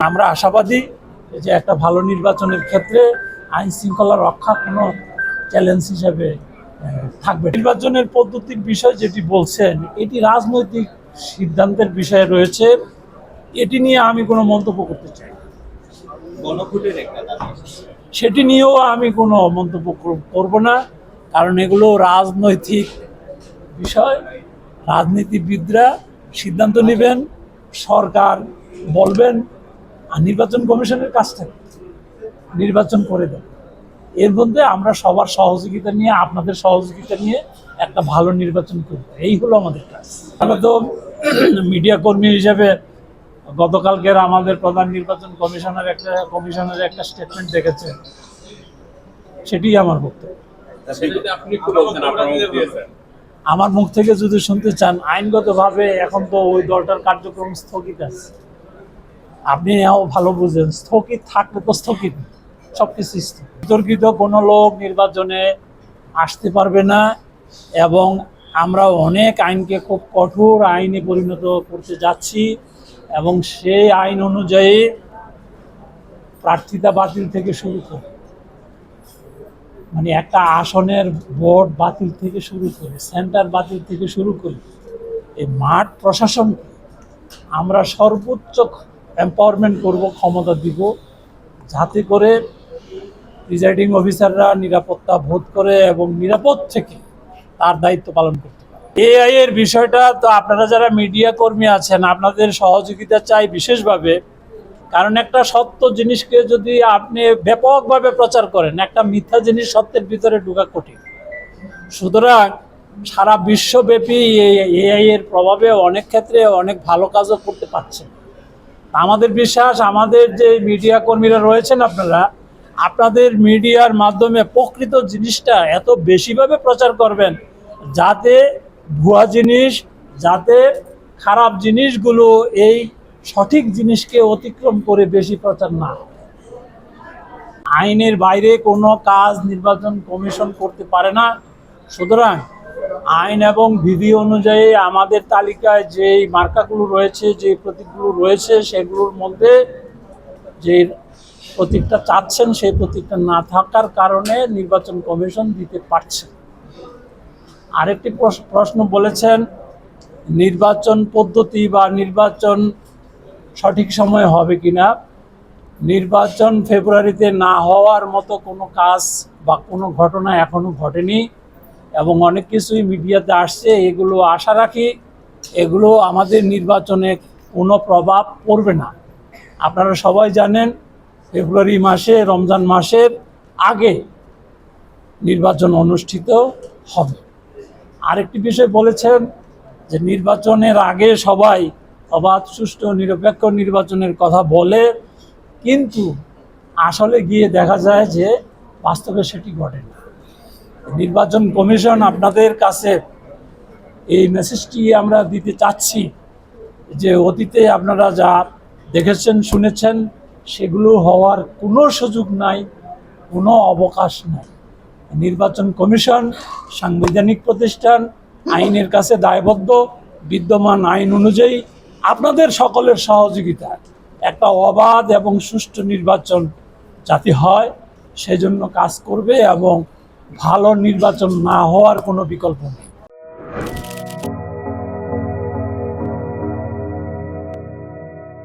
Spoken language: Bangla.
আমরা আশাবাদী যে একটা ভালো নির্বাচনের ক্ষেত্রে আইন শৃঙ্খলা রক্ষা কোনো চ্যালেঞ্জ হিসেবে থাকবে নির্বাচনের পদ্ধতির বিষয় যেটি বলছেন এটি রাজনৈতিক সিদ্ধান্তের বিষয়ে রয়েছে। এটি নিয়ে আমি কোনো মন্তব্য করতে চাই সেটি নিয়েও আমি কোনো মন্তব্য কর- করব না কারণ এগুলো রাজনৈতিক বিষয়। রাজনীতিবিদরা সিদ্ধান্ত নেবেন সরকার বলবেন আর নির্বাচন কমিশনের থেকে নির্বাচন করে দেন এর মধ্যে আমরা সবার সহযোগিতা নিয়ে আপনাদের সহযোগিতা নিয়ে একটা ভালো নির্বাচন করব। এই হলো আমাদের কাজ। আমরা তো মিডিয়া কর্মী হিসেবে গতকালকের আমাদের প্রধান নির্বাচন কমিশনার একটা কমিশনের একটা স্টেটমেন্ট দেখেছে সেটি আমার বক্তব্য। আমার মুখ থেকে যদি শুনতে চান আইনগতভাবে এখন তো ওই দলটার কার্যক্রম স্থগিত আছে। আপনি এও ভালো বুঝেন, স্থগিত থাকলে তো স্থগিত সব কিছু বিতর্কিত কোনো লোক নির্বাচনে আসতে পারবে না এবং আমরা অনেক আইনকে খুব কঠোর আইনে পরিণত করতে যাচ্ছি এবং সেই আইন অনুযায়ী প্রার্থিতা বাতিল থেকে শুরু করে মানে একটা আসনের ভোট বাতিল থেকে শুরু করে, সেন্টার বাতিল থেকে শুরু করে, এই মাঠ প্রশাসন আমরা সর্বোচ্চ এম্পাওয়ারমেন্ট করব, ক্ষমতা দিব, যাতে করে প্রিজাইডিং অফিসাররা নিরাপত্তা বোধ করে এবং নিরাপদ থেকে তার দায়িত্ব পালন করতে পারে। এআই এর বিষয়টা তো আপনারা যারা মিডিয়া কর্মী আছেন, আপনাদের সহযোগিতা চাই বিশেষভাবে। কারণ একটা সত্য জিনিসকে যদি আপনি ব্যাপকভাবে প্রচার করেন, একটা মিথ্যা জিনিস সত্যের ভিতরে ঢুকা কঠিন। সুতরাং সারা বিশ্বব্যাপী এআই এর প্রভাবে অনেক ক্ষেত্রে অনেক ভালো কাজও করতে পারছেন। আমাদের বিশ্বাস, আমাদের যে মিডিয়া কর্মীরা রয়েছেন আপনারা, আপনাদের মিডিয়ার মাধ্যমে প্রকৃত জিনিসটা এত বেশিভাবে প্রচার করবেন যাতে ভুয়া জিনিস, যাতে খারাপ জিনিসগুলো এই সঠিক জিনিসকে অতিক্রম করে বেশি প্রচার না আইনের বাইরে কোনো কাজ নির্বাচন কমিশন করতে পারে না। সুতরাং আইন এবং বিধি অনুযায়ী আমাদের তালিকায় যেই মার্কাগুলো রয়েছে, যে প্রতীকগুলো রয়েছে, সেগুলোর মধ্যে যে প্রতীকটা চাচ্ছেন, সেই প্রতীকটা না থাকার কারণে নির্বাচন কমিশন দিতে পারছে। আরেকটি প্রশ- প্রশ্ন বলেছেন, নির্বাচন পদ্ধতি বা নির্বাচন সঠিক সময়ে হবে কিনা নির্বাচন ফেব্রুয়ারিতে না হওয়ার মতো কোনো কাজ বা কোনো ঘটনা এখনও ঘটেনি এবং অনেক কিছুই মিডিয়াতে আসছে, এগুলো আশা রাখি এগুলো আমাদের নির্বাচনে কোনো প্রভাব পড়বে না। আপনারা সবাই জানেন, ফেব্রুয়ারি মাসে, রমজান মাসের আগে নির্বাচন অনুষ্ঠিত হবে। আরেকটি বিষয় বলেছেন যে নির্বাচনের আগে সবাই অবাধ, সুষ্ঠু, নিরপেক্ষ নির্বাচনের কথা বলে, কিন্তু আসলে গিয়ে দেখা যায় যে বাস্তবে সেটি ঘটে না নির্বাচন কমিশন আপনাদের কাছে এই মেসেজটি আমরা দিতে চাচ্ছি যে অতীতে আপনারা যা দেখেছেন, শুনেছেন, সেগুলো হওয়ার কোনো সুযোগ নাই, কোনো অবকাশ নাই। নির্বাচন কমিশন, সাংবিধানিক প্রতিষ্ঠান, আইনের কাছে দায়বদ্ধ, বিদ্যমান আইন অনুযায়ী আপনাদের সকলের সহযোগিতা। একটা অবাধ এবং সুষ্ঠু নির্বাচন যাতে হয়, সেজন্য কাজ করবে এবং ভালো নির্বাচন না হওয়ার কোনো বিকল্প নেই।